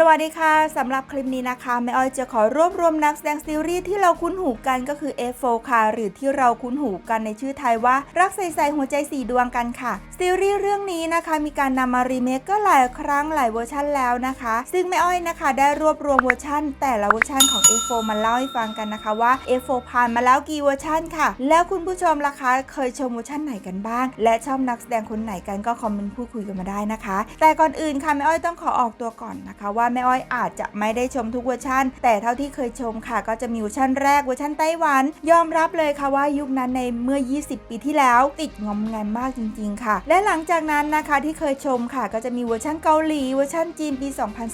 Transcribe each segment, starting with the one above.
สวัสดีค่ะสำหรับคลิปนี้นะคะแม่อ้อยจะขอรวบรวมนักแสดงซีรีส์ที่เราคุ้นหูกันก็คือ F4 ค่ะ หรือที่เราคุ้นหูกันในชื่อไทยว่า รักใสๆหัวใจสีดวงกันค่ะ ซีรีส์เรื่องนี้นะคะ มีการนำมารีเมคก็หลายครั้งหลายเวอร์ชันแล้วนะคะ ซึ่งแม่อ้อยนะคะได้รวบรวมเวอร์ชันแต่ละเวอร์ชันของ F4 มาเล่าให้ฟังกันนะคะว่า F4 ผ่านมาแล้วกี่เวอร์ชันค่ะ แล้วคุณผู้ชมล่ะคะเคยชมเวอร์ชันไหนกันบ้าง และชอบนักแสดงคนไหนกันก็คอมเมนต์พูดคุยกันมาได้นะคะ แต่ก่อนอื่นค่ะแม่อ้อยต้องขอออกตัวก่อนนะคะว่าแม่อ้อยอาจจะไม่ได้ชมทุกเวอร์ชันแต่เท่าที่เคยชมค่ะ ก็จะมีเวอร์ชันแรกเวอร์ชันไต้หวัน ยอมรับเลยค่ะว่ายุคนั้นในเมื่อ 20 ปีที่แล้ว ติดงอมแงมมากจริง ๆ ค่ะ และหลังจากนั้นนะคะที่เคยชมค่ะ ก็จะมีเวอร์ชันเกาหลีเวอร์ชันจีนปี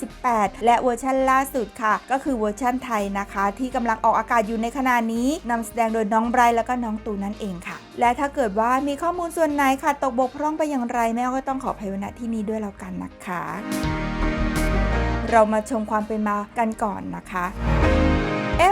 2018 และเวอร์ชันล่าสุดค่ะ ก็คือเวอร์ชันไทยนะคะ ที่กำลังออกอากาศอยู่ในขณะนี้นำแสดงโดยน้องไบรท์แล้วก็น้องตูนนั่นเองค่ะ และถ้าเกิดว่ามีข้อมูลส่วนไหนค่ะ ตกบกพร่องไปอย่างไรแม่ก็ต้องขออภัยณที่นี้ด้วยแล้วกันนะคะ เรามาชมความเป็นมากันก่อนนะคะ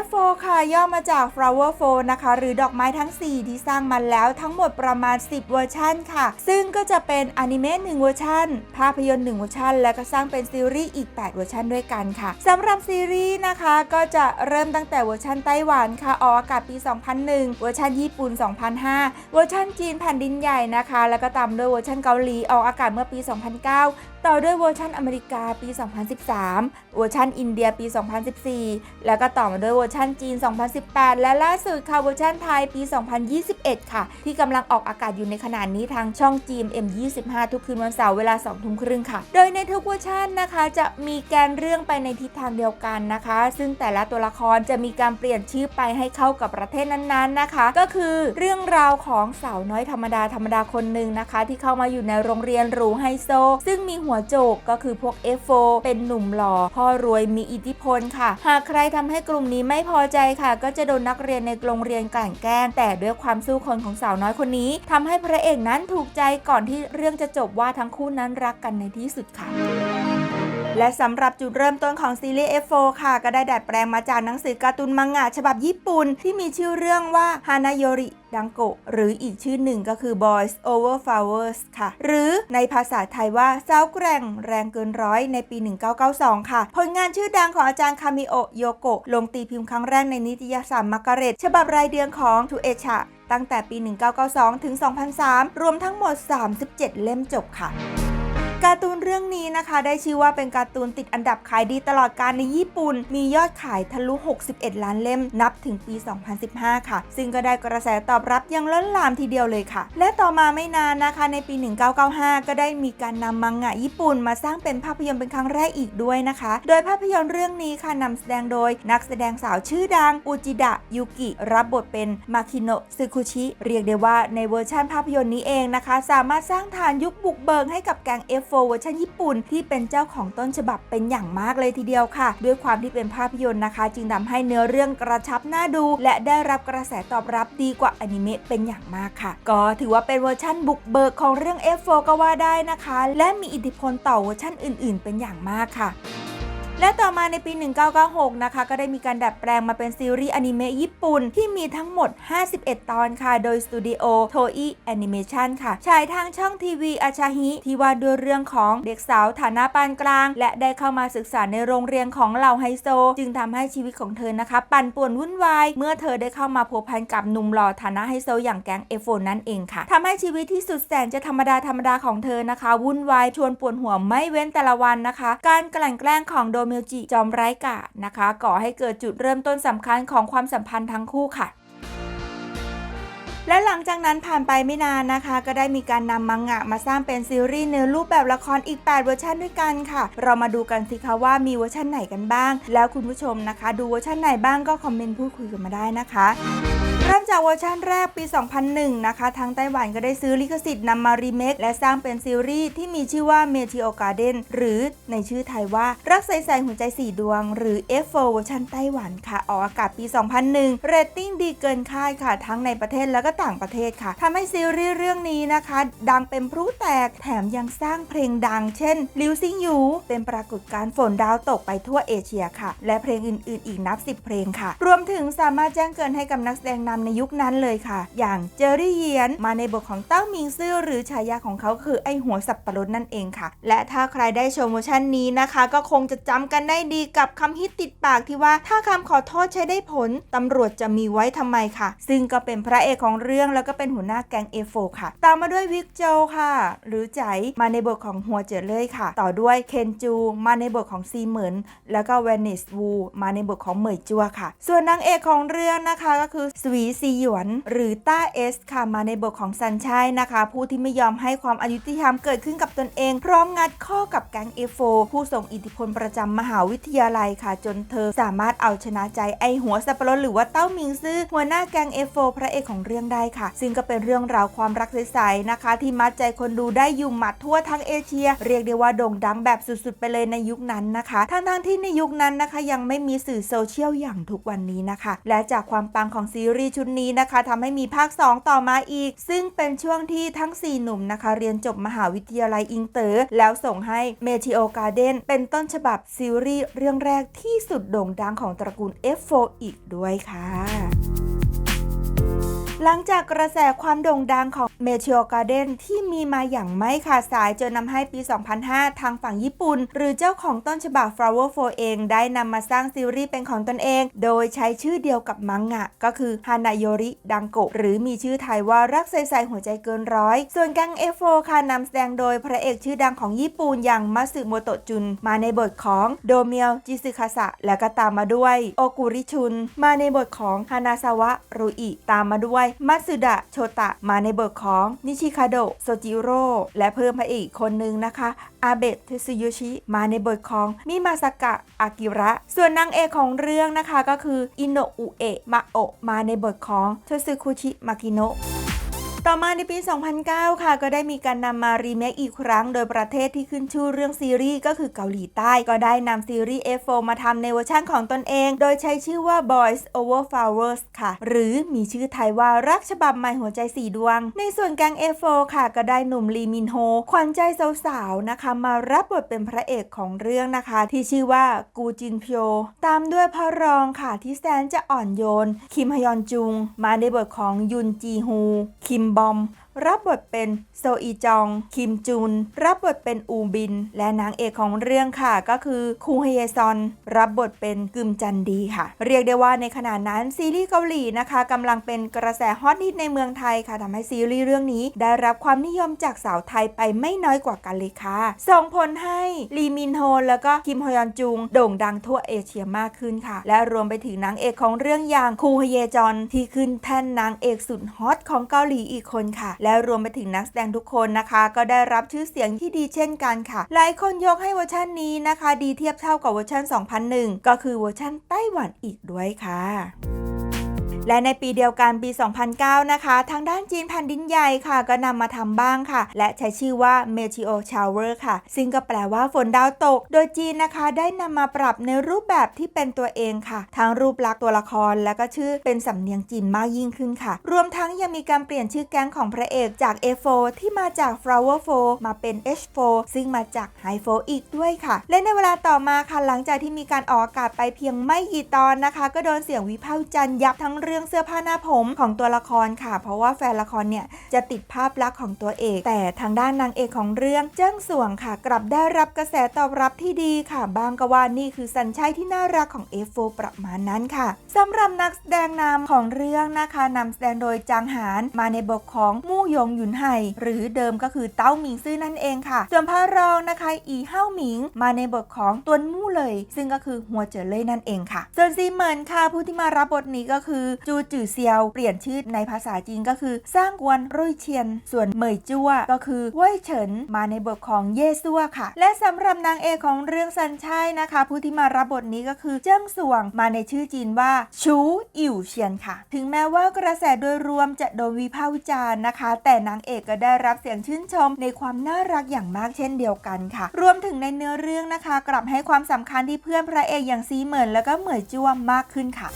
F4 ค่ะย่อมาจาก Flower 4นะคะ หรือดอกไม้ทั้ง 4 ที่สร้างมาแล้วทั้งหมดประมาณ 10 เวอร์ชันค่ะ ซึ่งก็จะเป็นอนิเมะ1เวอร์ชันภาพยนตร์1เวอร์ชันและก็สร้างเป็นซีรีส์อีก 8 เวอร์ชันด้วยกันค่ะสำหรับซีรีส์นะคะก็จะเริ่มตั้งแต่เวอร์ชันไต้หวันค่ะออกอากาศปี 2001 เวอร์ชันญี่ปุ่น 2005 เวอร์ชันจีนแผ่นดินใหญ่นะคะ แล้วก็ตามด้วยเวอร์ชันเกาหลีออกอากาศเมื่อปี 2009ต่อด้วยเวอร์ชันอเมริกาปี 2013 เวอร์ชันอินเดียปี 2014 แล้วก็ต่อมาด้วยเวอร์ชันจีน 2018 และล่าสุดค่ะเวอร์ชันไทยปี 2021 ค่ะ ที่กำลังออกอากาศอยู่ในขณะนี้ทางช่อง GMM 25 ทุกคืนวันเสาร์เวลา 2 ทุ่มครึ่งค่ะ โดยในทุกเวอร์ชันนะคะจะมีแกนเรื่องไปในทิศทางเดียวกันนะคะ ซึ่งแต่ละตัวละครจะมีการเปลี่ยนชื่อไปให้เข้ากับประเทศนั้นๆนะคะ ก็คือเรื่องราวของสาวน้อยธรรมดาธรรมดาคนหนึ่งนะคะ ที่เข้ามาอยู่ในโรงเรียนหรูไฮโซ ซึ่งมีหัวัวโจกก็คือพวก F4 เป็นหนุ่มหล่อพ่อรวยมีอิทธิพลค่ะ หากใครทำให้กลุ่มนี้ไม่พอใจค่ะ ก็จะโดนนักเรียนในโรงเรียนกลั่นแกล้ง แต่ด้วยความสู้คนของสาวน้อยคนนี้ทำให้พระเอกนั้นถูกใจก่อนที่เรื่องจะจบว่าทั้งคู่นั้นรักกันในที่สุดค่ะ และสำหรับจุดเริ่มต้นของซีรีส์ F4 ค่ะ ก็ได้ดัดแปลงมาจากหนังสือการ์ตูนมังงะฉบับญี่ปุ่น ที่มีชื่อเรื่องว่าฮานาโยริดังโกะหรืออีกชื่อหนึ่งก็คือ Boys Over Flowers ค่ะ หรือในภาษาไทยว่าสาวแกร่งแรงเกินร้อยในปี 1992 ค่ะ ผลงานชื่อดังของอาจารย์คามิโอะโยโกะลงตีพิมพ์ครั้งแรกในนิตยสารมาการเรตฉบับรายเดือนของทูเอชะตั้งแต่ปี 1992 ถึง 2003 รวมทั้งหมด 37 เล่มจบค่ะ การ์ตูนเรื่องนี้นะคะ ได้ชื่อว่าเป็นการ์ตูนติดอันดับขายดีตลอดการในญี่ปุ่น มียอดขายทะลุ 61 ล้านเล่มนับถึงปี 2015 ค่ะ ซึ่งก็ได้กระแสตอบรับอย่างล้นหลามทีเดียวเลยค่ะ และต่อมาไม่นานนะคะในปี 1995 ก็ได้มีการนำมังงะญี่ปุ่น มาสร้างเป็นภาพยนตร์เป็นครั้งแรกอีกด้วยนะคะ โดยภาพยนตร์เรื่องนี้ค่ะนำแสดงโดยนักแสดงสาวชื่อดังอุจิดะยุกิรับบทเป็นมาคิโนะซึคุชิเรียกได้ว่าในเวอร์ชันภาพยนตร์นี้เองนะคะ สามารถสร้างฐานยุคบุกเบิกให้กับแก๊ง F4 เวอร์ชันญี่ปุ่น ที่เป็นเจ้าของต้นฉบับเป็นอย่างมากเลยทีเดียวค่ะ ด้วยความที่เป็นภาพยนตร์นะคะ จึงทำให้เนื้อเรื่องกระชับน่าดู และได้รับกระแสตอบรับดีกว่าอนิเมะเป็นอย่างมากค่ะ ก็ถือว่าเป็นเวอร์ชั่นบุกเบิกของเรื่อง F4 ก็ว่าได้นะคะ และมีอิทธิพลต่อเวอร์ชั่นอื่น ๆ เป็นอย่างมากค่ะ และต่อมาในปี 1996 นะคะ ก็ได้มีการดัดแปลงมาเป็นซีรีส์อนิเมะญี่ปุ่น ที่มีทั้งหมด 51 ตอนค่ะ โดยสตูดิโอโทอิแอนิเมชันค่ะ ฉายทางช่องทีวีอาชาฮิที่ว่าด้วยเรื่องของเด็กสาวฐานะปานกลาง และได้เข้ามาศึกษาในโรงเรียนของเหล่าไฮโซ จึงทำให้ชีวิตของเธอนะคะ ปั่นป่วนวุ่นวาย เมื่อเธอได้เข้ามาพัวพันกับหนุ่มหล่อฐานะไฮโซอย่างแก๊งเอฟโฟนั่นเองค่ะทำให้ชีวิตที่สุดแสนจะธรรมดาธรรมดาของเธอนะคะ วุ่นวายชวนปวดหัวไม่เว้นแต่ละวันนะคะ การกลั่นแกล้งของโดเมลจิจอมไร้กานะคะ ก่อให้เกิดจุดเริ่มต้นสำคัญของความสัมพันธ์ทั้งคู่ค่ะและหลังจากนั้นผ่านไปไม่นานนะคะ ก็ได้มีการนำมังงะมาสร้างเป็นซีรีส์เนื้อรูปแบบละครอีก 8 เวอร์ชันด้วยกันค่ะ เรามาดูกันสิคะว่ามีเวอร์ชันไหนกันบ้าง แล้วคุณผู้ชมนะคะ ดูเวอร์ชันไหนบ้างก็คอมเมนต์พูดคุยกันมาได้นะคะ เริ่มจากเวอร์ชันแรกปี 2001 นะคะ ทางไต้หวันก็ได้ซื้อลิขสิทธิ์นำมารีเมคและสร้างเป็นซีรีส์ที่มีชื่อว่า Meteor Garden หรือในชื่อไทยว่า รักใสๆหัวใจสีดวง หรือ F4 เวอร์ชันไต้หวันค่ะ ออกอากาศปี 2001 เรตติ้งดีเกินคาดค่ะ ทั้งในประเทศและก็ต่างประเทศค่ะทำให้ซีรีส์เรื่องนี้นะคะ ดังเป็นพลุแตกแถมยังสร้างเพลงดัง เช่นลิวซิงยูเป็นปรากฏการณ์ฝนดาวตกไปทั่วเอเชียค่ะ และเพลงอื่นๆ อีกนับ 10 เพลงค่ะ รวมถึงสามารถแจ้งเกิดให้กับนักแสดงนำในยุคนั้นเลยค่ะ อย่างเจอรี่เยียนมาในบทของเต้ามิงซื่อหรือฉายาของเขาคือไอหัวสับปะรดนั่นเองค่ะ และถ้าใครได้ชมเวอร์ชันนี้นะคะ ก็คงจะจำกันได้ดีกับคำฮิตติดปากที่ว่าถ้าคำขอโทษใช้ได้ผลตำรวจจะมีไว้ทำไมค่ะ ซึ่งก็เป็นพระเอกของเรื่องแล้วก็เป็นหัวหน้าแก๊ง F4 ค่ะ ตามมาด้วยวิกโจค่ะ หรือใจมาในบทของหัวเจ๋อเลยค่ะ ต่อด้วยเคนจูมาในบทของซีเหมินแล้วก็เวนิสวูมาในบทของเหมยจัวค่ะ ส่วนนางเอกของเรื่องนะคะก็คือสวีีซีหยวน หรือต้าเอสค่ะมาในบทของซันชัยนะคะ ผู้ที่ไม่ยอมให้ความอายุติธรรมเกิดขึ้นกับตนเอง พร้อมงัดข้อกับแก๊ง F4 ผู้ทรงอิทธิพลประจำมหาวิทยาลัยค่ะ จนเธอสามารถเอาชนะใจไอหัวสับปะรดหรือว่าเต้ามิงซื่อหัวหน้าแก๊ง F4 พระเอกของเรื่องได้ค่ะ ซึ่งก็เป็นเรื่องราวความรักใสๆนะคะ ที่มัดใจคนดูได้อยู่หมัดทั่วทั้งเอเชีย เรียกได้ว่าโด่งดังแบบสุดๆ ไปเลยในยุคนั้นนะคะทั้งๆที่ในยุคนั้นนะคะ ยังไม่มีสื่อโซเชียลอย่างทุกวันนี้นะคะ และจากความปังของซีรีส์ชุดนี้นะคะทำให้มีภาค 2 ต่อมาอีก ซึ่งเป็นช่วงที่ทั้ง 4 หนุ่มนะคะ เรียนจบมหาวิทยาลัยอิงเตอร์ แล้วส่งให้เมทิโอการ์เดนเป็นต้นฉบับซีรีส์เรื่องแรกที่สุดโด่งดังของตระกูล F4 อีกด้วยค่ะ หลังจากกระแสความโด่งดังของ m e t e o Garden ที่มีมาอย่างไม่ขาดสายจนนำให้ปี 2005 ทางฝั่งญี่ปุ่น หรือเจ้าของต้นฉบับ Flower 4 เอง ได้นำมาสร้างซีรีส์เป็นของตนเอง โดยใช้ชื่อเดียวกับมังงะ ก็คือฮานาโยริดังโกะหรือมีชื่อไทยว่ารักใสๆหัวใจเกินร้อย ส่วนแก๊ง F4 ค่ะนำแสดงโดยพระเอกชื่อดังของญี่ปุ่นอย่างมัสึโมโตะจุน มาในบทของโดเมียวจิซึคาสะและก็ตามมาด้วยโอกุริชุน มาในบทของฮานาซาวะรุอิตามมาด้วยมัตสึดะโชตะมาในบทของนิชิคาโดะโซจิโร่และเพิ่มมาอีกคนนึงนะคะ อาเบะเทสุยชิมาในบทของมิมาสากะอากิระ ส่วนนางเอกของเรื่องนะคะก็คืออิโนอุเอะมาโอะมาในบทของโทสึคุชิมากิโนะ ต่อมาในปี 2009 ค่ะ ก็ได้มีการนำมารีเมคอีกครั้ง โดยประเทศที่ขึ้นชื่อเรื่องซีรีส์ก็คือเกาหลีใต้ ก็ได้นำซีรีส์ F4 มาทำในเวอร์ชันของตนเอง โดยใช้ชื่อว่า Boys Over Flowers ค่ะ หรือมีชื่อไทยว่ารักฉบับใหม่หัวใจสีดวง ในส่วนแกง F4 ค่ะ ก็ได้หนุ่มลีมินโฮขวัญใจสาวๆนะคะ มารับบทเป็นพระเอกของเรื่องนะคะ ที่ชื่อว่ากูจินพโยตามด้วยพระรองค่ะที่แสนจะอ่อนโยน คิมฮยอนจุง มาในบทของยุนจีฮูคิมบอมรับบทเป็นโซอีจอง คิมจุน รับบทเป็นอูบิน และนางเอกของเรื่องค่ะ ก็คือคูเฮยซอน รับบทเป็นกึมจันดีค่ะ เรียกได้ว่าในขณะนั้นซีรีส์เกาหลีนะคะกำลังเป็นกระแสฮอตฮิตในเมืองไทยค่ะทำให้ซีรีส์เรื่องนี้ ได้รับความนิยมจากสาวไทยไปไม่น้อยกว่ากันเลยค่ะ ส่งผลให้ลีมินโฮแล้วก็คิมฮยอนจุงโด่งดังทั่วเอเชียมากขึ้นค่ะ และรวมไปถึงนางเอกของเรื่องอย่างคูเฮเยจอนที่ขึ้นแท่นนางเอกสุดฮอตของเกาหลีอีกคนค่ะและรวมไปถึงนักแสดงทุกคนนะคะ ก็ได้รับชื่อเสียงที่ดีเช่นกันค่ะ หลายคนยกให้เวอร์ชันนี้นะคะ ดีเทียบเท่ากับเวอร์ชัน2001 ก็คือเวอร์ชันไต้หวันอีกด้วยค่ะ และในปีเดียวกันปี 2009 นะคะ ทางด้านจีนแผ่นดินใหญ่ค่ะ ก็นำมาทำบ้างค่ะ และใช้ชื่อว่า Meteor Shower ค่ะ ซึ่งก็แปลว่าฝนดาวตก โดยจีนนะคะได้นำมาปรับในรูปแบบที่เป็นตัวเองค่ะ ทั้งรูปลักษณ์ตัวละครและก็ชื่อเป็นสำเนียงจีนมากยิ่งขึ้นค่ะ รวมทั้งยังมีการเปลี่ยนชื่อแก๊งของพระเอกจาก F4 ที่มาจาก Flower 4มาเป็น H4 ซึ่งมาจาก High 4อีกด้วยค่ะ และในเวลาต่อมาค่ะหลังจากที่มีการออกอากาศไปเพียงไม่กี่ตอนนะคะ ก็โดนเสียงวิพากษ์วิจารณ์ยับทั้งเรื่องเสื้อผ้าหน้าผมของตัวละครค่ะ เพราะว่าแฟนละครเนี่ยจะติดภาพลักษณ์ของตัวเอกแต่ทางด้านนางเอกของเรื่องเจิ้งสวงค่ะ กลับได้รับกระแสตอบรับที่ดีค่ะ บางก็ว่านี่คือสัญชัยที่น่ารักของ F4 ประมาณนั้นค่ะสำหรับนักแสดงนำของเรื่องนะคะนำแสดงโดยจางหานมาในบทของมู่ยงหยุนไห่หรือเดิมก็คือเต้าหมิงซื่อนั่นเองค่ะ ส่วนพระรองนะคะอีเฮ้าหมิง มาในบทของตวนมู่เลย ซึ่งก็คือหัวเจ๋อเล่ยนั่นเองค่ะ ส่วนซีเหมินค่ะผู้ที่มารับบทนี้ก็คือจูจือเซียว เปลี่ยนชื่อในภาษาจีนก็คือ สร้างกวนรุ่ยเชียน ส่วนเหมยจั่วก็คือเว่ยเฉินมาในบทของเย่ซัวค่ะ และสำหรับนางเอกของเรื่องซันชัยนะคะ ผู้ที่มารับบทนี้ก็คือเจิ้งสวงมาในชื่อจีนว่าชูอิ๋วเชียนค่ะ ถึงแม้ว่ากระแสโดยรวมจะโดนวิพากษ์วิจารณ์นะคะ แต่นางเอกก็ได้รับเสียงชื่นชมในความน่ารักอย่างมากเช่นเดียวกันค่ะ รวมถึงในเนื้อเรื่องนะคะ กลับให้ความสำคัญที่เพื่อนพระเอกอย่างซีเหมินแล้วก็เหมยจั่วมากขึ้นค่ะ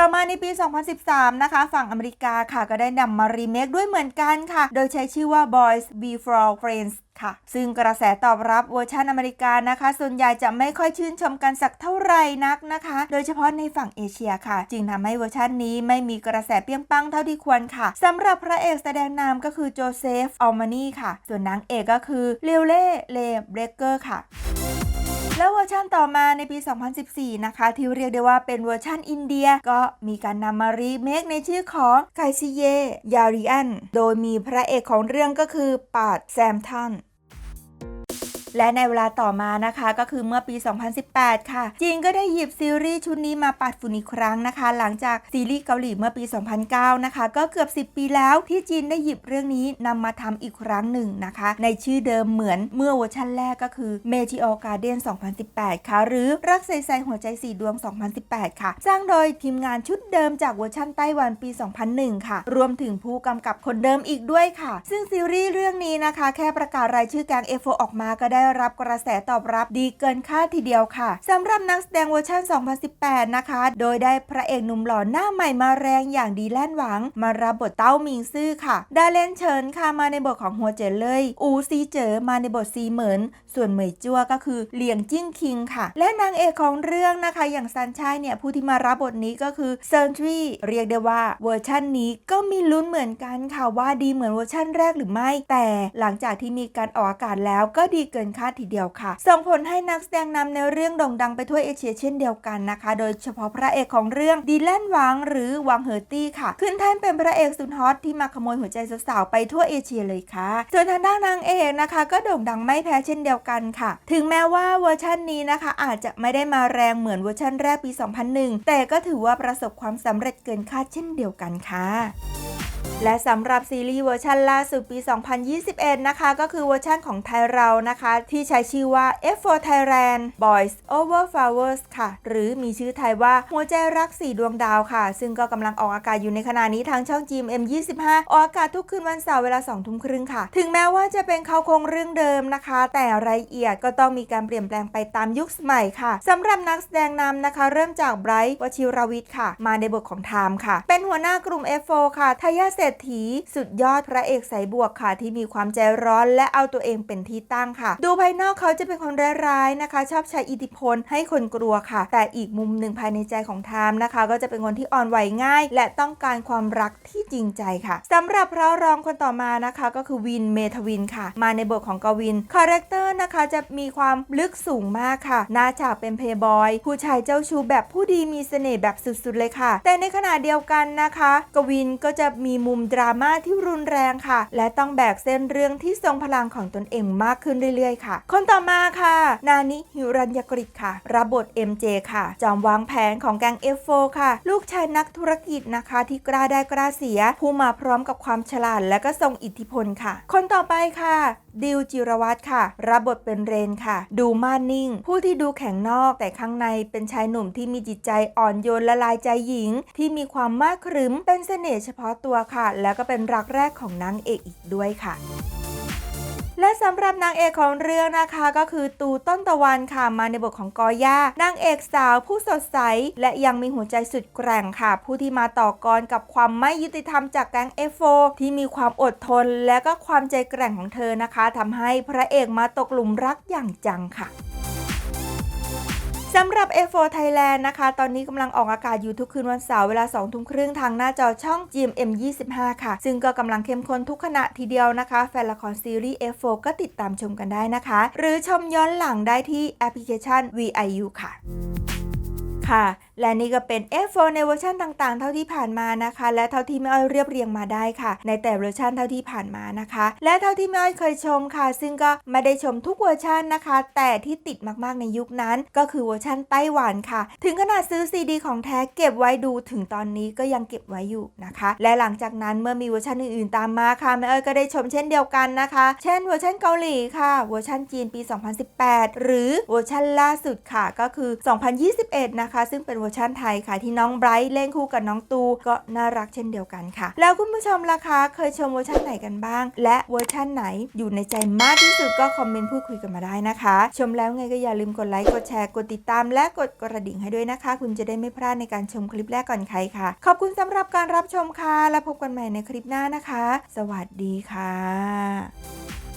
ต่อมาในปี 2013 นะคะ ฝั่งอเมริกาค่ะก็ได้นำมารีเมคด้วยเหมือนกันค่ะ โดยใช้ชื่อว่า Boys Before Friends ค่ะ ซึ่งกระแสตอบรับเวอร์ชันอเมริกานะคะ ส่วนใหญ่จะไม่ค่อยชื่นชมกันสักเท่าไหร่นักนะคะ โดยเฉพาะในฝั่งเอเชียค่ะ จึงทำให้เวอร์ชันนี้ไม่มีกระแสเปี้ยงปังเท่าที่ควรค่ะสำหรับพระเอกแสดงนำก็คือโจเซฟ อัลมานีค่ะ ส่วนนางเอกก็คือเลวเล่ เลเบรเกอร์ค่ะ แล้วเวอร์ชันต่อมาในปี 2014 นะคะ ที่เรียกได้ว่าเป็นเวอร์ชันอินเดีย ก็มีการนำมารีเมคในชื่อของไกซิเยยาริอันโดยมีพระเอกของเรื่องก็คือปาดแซมทัน และในเวลาต่อมานะคะก็คือเมื่อปี 2018 ค่ะ จีนก็ได้หยิบซีรีส์ชุดนี้มาปัดฝุ่นอีกครั้งนะคะ หลังจากซีรีส์เกาหลีเมื่อปี 2009 นะคะ ก็เกือบ 10 ปีแล้วที่จีนได้หยิบเรื่องนี้นำมาทำอีกครั้งหนึ่งนะคะ ในชื่อเดิมเหมือนเมื่อเวอร์ชันแรกก็คือ Meteor Garden 2018 ค่ะ หรือรักใสๆหัวใจสีดวง 2018 ค่ะ สร้างโดยทีมงานชุดเดิมจากเวอร์ชันไต้หวันปี 2001 ค่ะ รวมถึงผู้กำกับคนเดิมอีกด้วยค่ะ ซึ่งซีรีส์เรื่องนี้นะคะ แค่ประกาศรายชื่อแกง F4 ออกมาก็ได้ได้รับกระแสตอบรับดีเกินคาดทีเดียวค่ะสำหรับนักแสดงเวอร์ชัน 2018 นะคะ โดยได้พระเอกหนุ่มหล่อหน้าใหม่มาแรงอย่างดีแลนหวัง มารับบทเต้ามิงซื่อค่ะดาเลนเฉินค่ะมาในบทของหัวเจ๋เลย อูซีเจ๋อมาในบทซีเหมินส่วนเหมยจัวก็คือเหลียงจิ้งคิงค่ะ และนางเอกของเรื่องนะคะ อย่างซันชัยเนี่ยผู้ที่มารับบทนี้ก็คือเซินทรีเรียกได้ว่าเวอร์ชันนี้ก็มีลุ้นเหมือนกันค่ะว่าดีเหมือนเวอร์ชันแรกหรือไม่ แต่หลังจากที่มีการออกอากาศแล้วก็ดีเกินคาดทีเดียวค่ะ ส่งผลให้นักแสดงนำในเรื่องโด่งดังไปทั่วเอเชียเช่นเดียวกันนะคะ โดยเฉพาะพระเอกของเรื่องดีแลนวังหรือวังเหอร์ตี้ค่ะ ขึ้นแท่นเป็นพระเอกสุดฮอตที่มาขโมยหัวใจสาวๆไปทั่วเอเชียเลยค่ะ ส่วนทางด้านนางเอกนะคะ ก็โด่งดังไม่แพ้เช่นเดียวกันค่ะ ถึงแม้ว่าเวอร์ชันนี้นะคะ อาจจะไม่ได้มาแรงเหมือนเวอร์ชันแรกปี 2001 แต่ก็ถือว่าประสบความสำเร็จเกินคาดเช่นเดียวกันค่ะ และสำหรับซีรีส์เวอร์ชันล่าสุดปี 2021 นะคะ ก็คือเวอร์ชันของไทยเรานะคะ ที่ใช้ชื่อว่า F4 Thailand Boys Over Flowers ค่ะ หรือมีชื่อไทยว่าหัวใจรักสีดวงดาวค่ะ ซึ่งก็กำลังออกอากาศอยู่ในขณะนี้ทางช่อง GMM 25 ออกอากาศทุกคืนวันเสาร์เวลา2ทุ่มครึ่งค่ะ ถึงแม้ว่าจะเป็นเขาคงเรื่องเดิมนะคะ แต่รายละเอียดก็ต้องมีการเปลี่ยนแปลงไปตามยุคสมัยค่ะสำหรับนักแสดงนำนะคะ เริ่มจากไบรท์วชิรวิทย์ค่ะ มาในบทของไทม์ค่ะ เป็นหัวหน้ากลุ่ม F4 ค่ะทายาทเศรษฐีสุดยอดพระเอกสายบวกค่ะ ที่มีความใจร้อนและเอาตัวเองเป็นที่ตั้งค่ะ ดูภายนอกเขาจะเป็นคนร้ายๆนะคะ ชอบใช้อิทธิพลให้คนกลัวค่ะ แต่อีกมุมหนึ่งภายในใจของไทม์นะคะ ก็จะเป็นคนที่อ่อนไหวง่าย และต้องการความรักที่จริงใจค่ะสำหรับพระรองคนต่อมานะคะ ก็คือวินเมทวินค่ะ มาในบทของกวินคาแรคเตอร์นะคะจะมีความลึกสูงมากค่ะหน้าฉากเป็นเพย์บอยผู้ชายเจ้าชู้แบบผู้ดีมีเสน่ห์แบบสุดๆเลยค่ะ แต่ในขณะเดียวกันนะคะ กวินก็จะมีมุมดราม่าที่รุนแรงค่ะ และต้องแบกเส้นเรื่องที่ทรงพลังของตนเองมากขึ้นเรื่อยๆ ค่ะ คนต่อมาค่ะ นานิฮิรัญยกฤษค่ะ รับบท MJ ค่ะ จอมวางแผนของแก๊ง F4 ค่ะ ลูกชายนักธุรกิจนะคะ ที่กล้าได้กล้าเสีย ผู้มาพร้อมกับความฉลาดและก็ทรงอิทธิพลค่ะ คนต่อไปค่ะดิวจิรวัตรค่ะ รับบทเป็นเรนค่ะ ดูมานนิ่ง ผู้ที่ดูแข็งนอกแต่ข้างในเป็นชายหนุ่มที่มีจิตใจอ่อนโยนละลายใจหญิง ที่มีความมากครึ้มเป็นเสน่ห์เฉพาะตัวค่ะแล้วก็เป็นรักแรกของนางเอกอีกด้วยค่ะและสำหรับนางเอกของเรื่องนะคะก็คือตูต้นตะวันค่ะมาในบทของกอย่านางเอกสาวผู้สดใส และยังมีหัวใจสุดแกร่งค่ะ ผู้ที่มาต่อกรกับความไม่ยุติธรรมจากแก๊ง F4 ที่มีความอดทนและก็ความใจแกร่งของเธอนะคะทำให้พระเอกมาตกหลุมรักอย่างจังค่ะ สำหรับ A4 Thailand นะคะ ตอนนี้กำลังออกอากาศอยู่ทุกคืนวันเสาร์เวลา2ทุ่มครึ่งทางหน้าจอช่อง GMM 25 ค่ะ ซึ่งก็กำลังเข้มข้นทุกขณะทีเดียวนะคะ แฟนละครซีรีส์ A4 ก็ติดตามชมกันได้นะคะ หรือชมย้อนหลังได้ที่แอปพลิเคชัน VIU ค่ะ ค่ะ และนี่ก็เป็น F4 ในเวอร์ชันต่างๆ เท่าที่ผ่านมานะคะ และเท่าที่แม่อ้อยเรียบเรียงมาได้ค่ะ ในแต่เวอร์ชันเท่าที่ผ่านมานะคะ และเท่าที่แม่อ้อยเคยชมค่ะ ซึ่งก็ไม่ได้ชมทุกเวอร์ชันนะคะ แต่ที่ติดมากๆในยุคนั้น ก็คือเวอร์ชันไต้หวันค่ะ ถึงขนาดซื้อซีดีของแท้เก็บไว้ดูถึงตอนนี้ก็ยังเก็บไว้อยู่นะคะ และหลังจากนั้นเมื่อมีเวอร์ชันอื่นๆ ตามมาค่ะแม่อ้อยก็ได้ชมเช่นเดียวกันนะคะ เช่นเวอร์ชันเกาหลีค่ะเวอร์ชันจีนปี 2018 หรือเวอร์ชันล่าสุดค่ะก็คือ 2021 นะคะ ซึ่งเป็นเวอร์ร์ชันไทยค่ะ ที่น้องไบรท์เล่นคู่กับน้องตูก็น่ารักเช่นเดียวกันค่ะ แล้วคุณผู้ชมล่ะคะเคยชมเวอร์ชันไหนกันบ้าง และเวอร์ชันไหนอยู่ในใจมากที่สุดก็คอมเมนต์พูดคุยกันมาได้นะคะ ชมแล้วไงก็อย่าลืมกดไลค์กดแชร์กดติดตาม และกดกระดิ่งให้ด้วยนะคะ คุณจะได้ไม่พลาดในการชมคลิปแรกก่อนใครค่ะ ขอบคุณสำหรับการรับชมค่ะแล้วพบกันใหม่ในคลิปหน้านะคะ สวัสดีค่ะ